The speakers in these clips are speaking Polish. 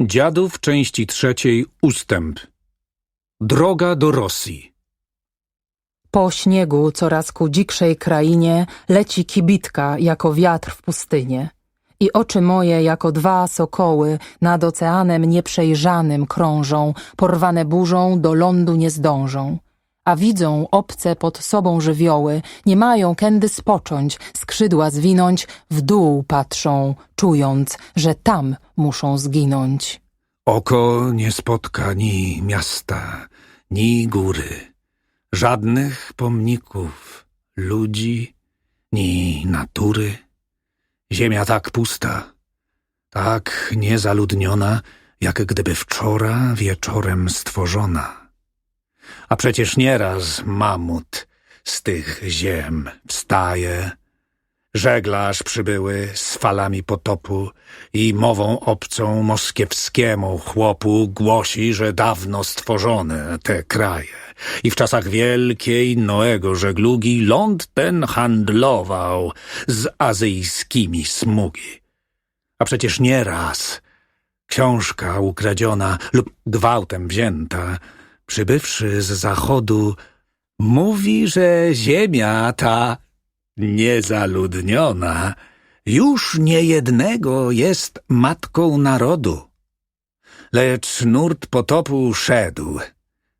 Dziadów części trzeciej ustęp. Droga do Rosji. Po śniegu coraz ku dzikszej krainie leci kibitka jako wiatr w pustynię. I oczy moje jako dwa sokoły nad oceanem nieprzejrzanym krążą, porwane burzą do lądu nie zdążą. A widzą obce pod sobą żywioły, nie mają kędy spocząć, skrzydła zwinąć, w dół patrzą, czując, że tam muszą zginąć. Oko nie spotka ni miasta, ni góry, żadnych pomników, ludzi, ni natury. Ziemia tak pusta, tak niezaludniona, jak gdyby wczora wieczorem stworzona. A przecież nieraz mamut z tych ziem wstaje, Żeglarz przybyły z falami potopu i mową obcą moskiewskiemu chłopu głosi, że dawno stworzone te kraje. I w czasach wielkiej Noego żeglugi ląd ten handlował z azyjskimi smugi. A przecież nieraz książka ukradziona lub gwałtem wzięta, przybywszy z zachodu, mówi, że ziemia ta niezaludniona, już niejednego jest matką narodu. Lecz nurt potopu szedł,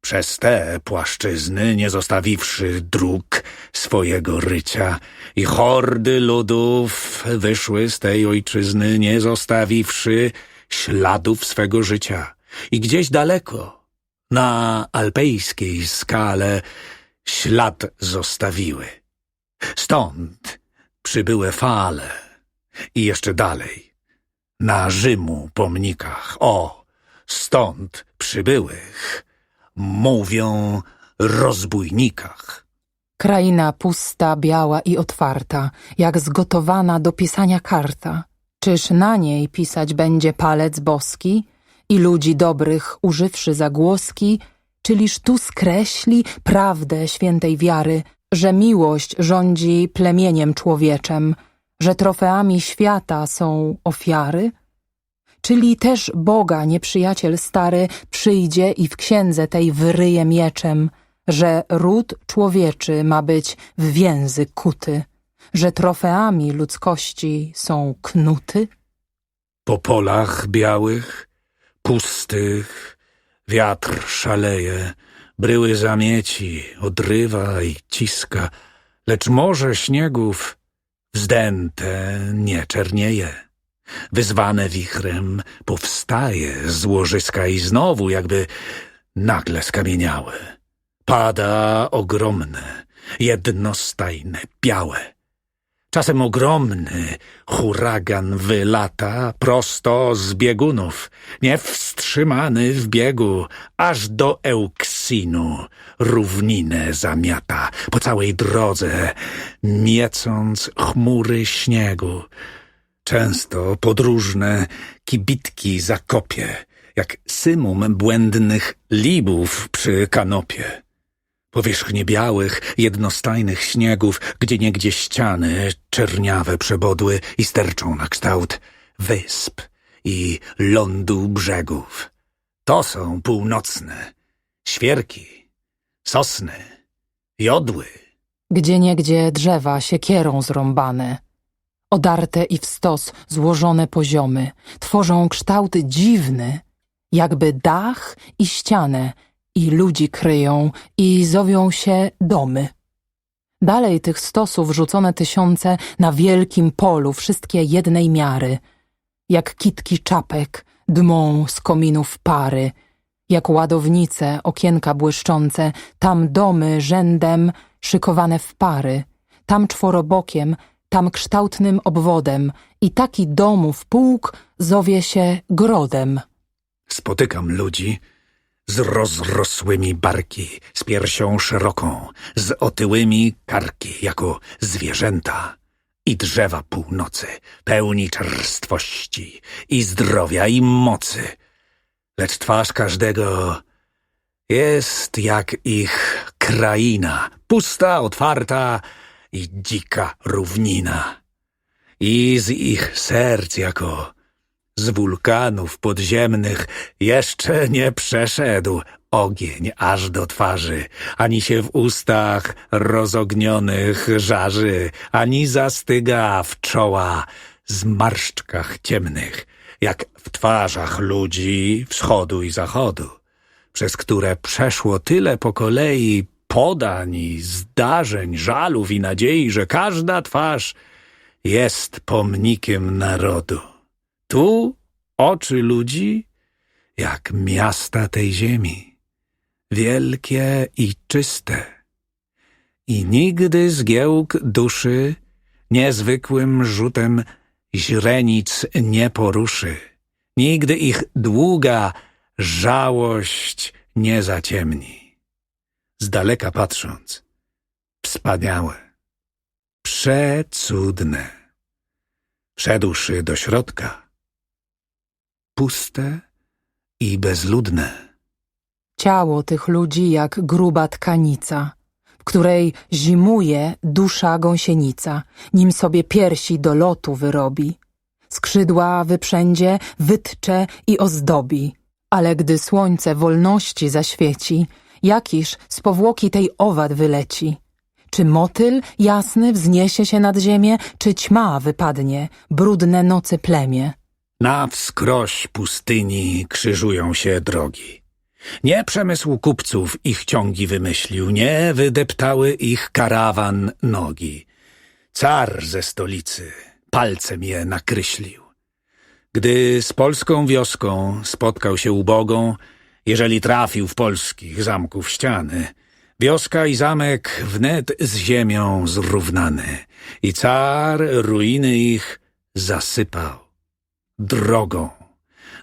przez te płaszczyzny nie zostawiwszy dróg swojego rycia i hordy ludów wyszły z tej ojczyzny nie zostawiwszy śladów swego życia. I gdzieś daleko, na alpejskiej skale, ślad zostawiły. Stąd przybyłe fale i jeszcze dalej, na Rzymu pomnikach, o, stąd przybyłych, mówią rozbójnikach. Kraina pusta, biała i otwarta, jak zgotowana do pisania karta. Czyż na niej pisać będzie palec boski i ludzi dobrych używszy zagłoski, czyliż tu skreśli prawdę świętej wiary, że miłość rządzi plemieniem człowieczem, że trofeami świata są ofiary? Czyli też Boga nieprzyjaciel stary przyjdzie i w księdze tej wyryje mieczem, że ród człowieczy ma być w więzy kuty, że trofeami ludzkości są knuty? Po polach białych, pustych, wiatr szaleje, bryły zamieci, odrywa i ciska, lecz morze śniegów wzdęte nie czernieje. Wyzwane wichrem powstaje z łożyska i znowu jakby nagle skamieniałe. Pada ogromne, jednostajne, białe. Czasem ogromny huragan wylata prosto z biegunów, niewstrzymany w biegu, aż do Euksinu równinę zamiata po całej drodze, miecąc chmury śniegu. Często podróżne kibitki zakopie, jak symum błędnych libów przy kanopie. Powierzchnie białych, jednostajnych śniegów, gdzie niegdzie ściany czerniawe przebodły i sterczą na kształt wysp i lądu brzegów. To są północne, świerki, sosny, jodły. Gdzie niegdzie drzewa siekierą zrąbane, odarte i w stos złożone poziomy, tworzą kształt dziwny, jakby dach i ścianę i ludzi kryją i zowią się domy. Dalej tych stosów rzucone tysiące na wielkim polu, wszystkie jednej miary, jak kitki czapek, dmą z kominów pary, jak ładownice, okienka błyszczące, tam domy rzędem szykowane w pary, tam czworobokiem, tam kształtnym obwodem i taki domów pułk zowie się grodem. spotykam ludzi z rozrosłymi barki, z piersią szeroką, z otyłymi karki, jako zwierzęta i drzewa północy, pełni czerstwości i zdrowia i mocy. Lecz twarz każdego jest jak ich kraina, pusta, otwarta i dzika równina. I z ich serc jako z wulkanów podziemnych jeszcze nie przeszedł ogień aż do twarzy, ani się w ustach rozognionych żarzy, ani zastyga w czoła zmarszczkach ciemnych, jak w twarzach ludzi wschodu i zachodu, przez które przeszło tyle po kolei podań i zdarzeń, żalów i nadziei, że każda twarz jest pomnikiem narodu. Tu oczy ludzi jak miasta tej ziemi, wielkie i czyste. I nigdy zgiełk duszy niezwykłym rzutem źrenic nie poruszy. Nigdy ich długa żałość nie zaciemni. Z daleka patrząc, wspaniałe, przecudne. Wszedłszy do środka, puste i bezludne. Ciało tych ludzi jak gruba tkanica, w której zimuje dusza gąsienica, nim sobie piersi do lotu wyrobi. Skrzydła wyprzędzie, wytcze i ozdobi. Ale gdy słońce wolności zaświeci, jakiż z powłoki tej owad wyleci. Czy motyl jasny wzniesie się nad ziemię, czy ćma wypadnie, brudne nocy plemię. Na wskroś pustyni krzyżują się drogi. Nie przemysł kupców ich ciągi wymyślił, nie wydeptały ich karawan nogi. Car ze stolicy palcem je nakryślił. Gdy z polską wioską spotkał się ubogą, jeżeli trafił w polskich zamków ściany, wioska i zamek wnet z ziemią zrównany i car ruiny ich zasypał drogą.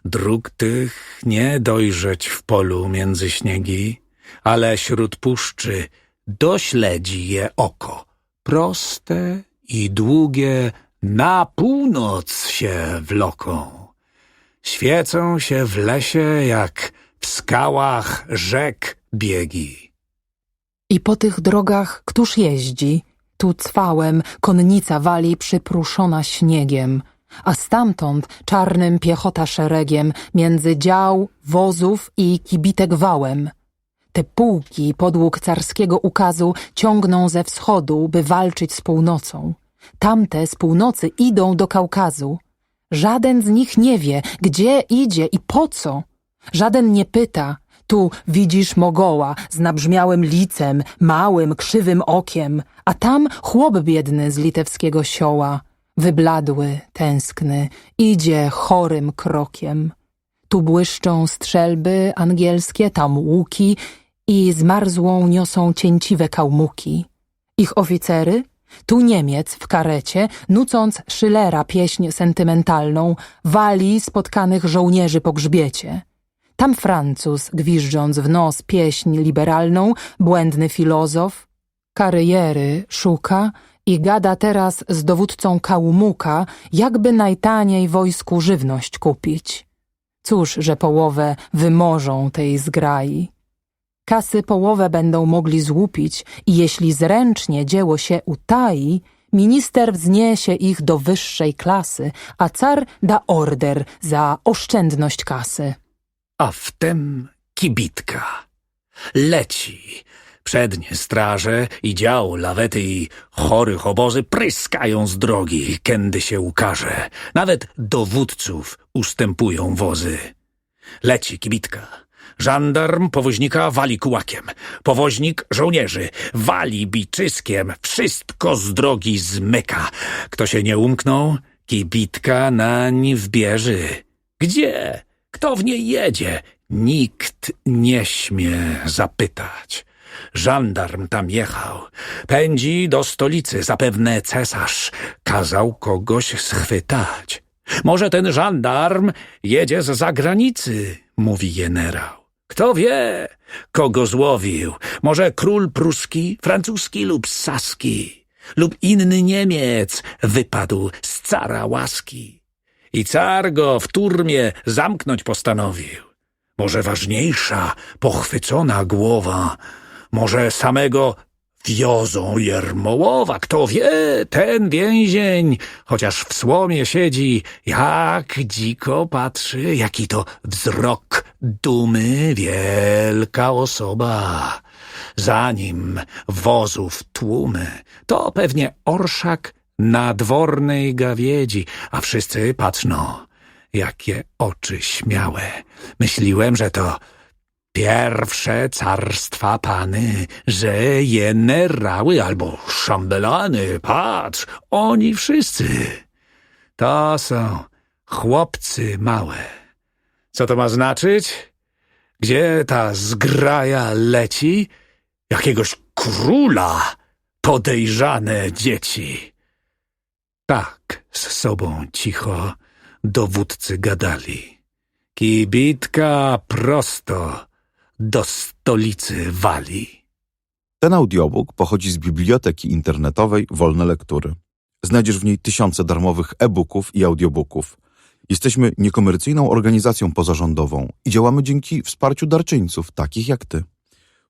Dróg tych nie dojrzeć w polu między śniegi, ale śród puszczy dośledzi je oko. Proste i długie na północ się wloką. Świecą się w lesie jak w skałach rzek biegi. I po tych drogach któż jeździ? Tu cwałem konnica wali przypruszona śniegiem, a stamtąd czarnym piechota szeregiem między dział, wozów i kibitek wałem. Te pułki podług carskiego ukazu ciągną ze wschodu, by walczyć z północą. Tamte z północy idą do Kaukazu. Żaden z nich nie wie, gdzie idzie i po co. Żaden nie pyta, tu widzisz mogoła z nabrzmiałym licem, małym, krzywym okiem, a tam chłop biedny z litewskiego sioła, wybladły, tęskny, idzie chorym krokiem. Tu błyszczą strzelby angielskie, tam łuki i zmarzłą niosą cięciwe kałmuki. Ich oficery? Tu Niemiec w karecie, nucąc Schillera pieśń sentymentalną, wali spotkanych żołnierzy po grzbiecie. Tam Francuz, gwiżdżąc w nos pieśń liberalną, błędny filozof, kariery szuka i gada teraz z dowódcą Kałmuka, jakby najtaniej wojsku żywność kupić. Cóż, że połowę wymożą tej zgrai. Kasy połowę będą mogli złupić i jeśli zręcznie dzieło się utai, minister wzniesie ich do wyższej klasy, a car da order za oszczędność kasy. a wtem kibitka. Leci. Przednie straże i dział, lawety i chorych obozy pryskają z drogi, kędy się ukaże. Nawet dowódców ustępują wozy. Leci kibitka. Żandarm powoźnika wali kułakiem. Powoźnik żołnierzy wali biczyskiem. Wszystko z drogi zmyka. Kto się nie umknął, kibitka nań wbierzy. Gdzie? Kto w niej jedzie? Nikt nie śmie zapytać. Żandarm tam jechał. Pędzi do stolicy, zapewne cesarz kazał kogoś schwytać. Może ten żandarm jedzie z zagranicy, mówi generał. Kto wie, kogo złowił? Może król pruski, francuski lub saski, lub inny Niemiec wypadł z cara łaski. I car go w turmie zamknąć postanowił. Może ważniejsza, pochwycona głowa, może samego wiozą Jermołowa. Kto wie, ten więzień, chociaż w słomie siedzi, jak dziko patrzy, jaki to wzrok dumy, wielka osoba. Zanim wozów tłumy, to pewnie orszak nadwornej gawiedzi, a wszyscy patrzą, jakie oczy śmiałe. Myśliłem, że to Pierwsze carstwa pany, że generały albo szambelany, patrz, oni wszyscy. To są chłopcy małe. Co to ma znaczyć? Gdzie ta zgraja leci? Jakiegoś króla podejrzane dzieci. Tak z sobą cicho dowódcy gadali. Kibitka prosto do stolicy wali. Ten audiobook pochodzi z biblioteki internetowej Wolne Lektury. Znajdziesz w niej tysiące darmowych e-booków i audiobooków. Jesteśmy niekomercyjną organizacją pozarządową i działamy dzięki wsparciu darczyńców, takich jak ty.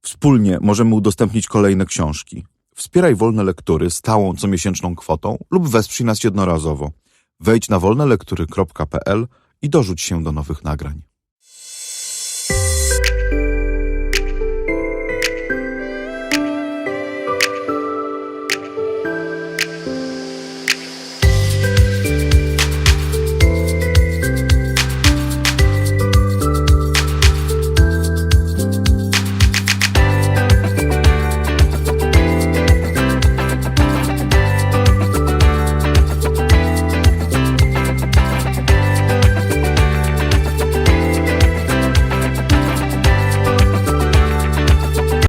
Wspólnie możemy udostępnić kolejne książki. Wspieraj Wolne Lektury stałą comiesięczną kwotą lub wesprzyj nas jednorazowo. Wejdź na wolnelektury.pl i dorzuć się do nowych nagrań.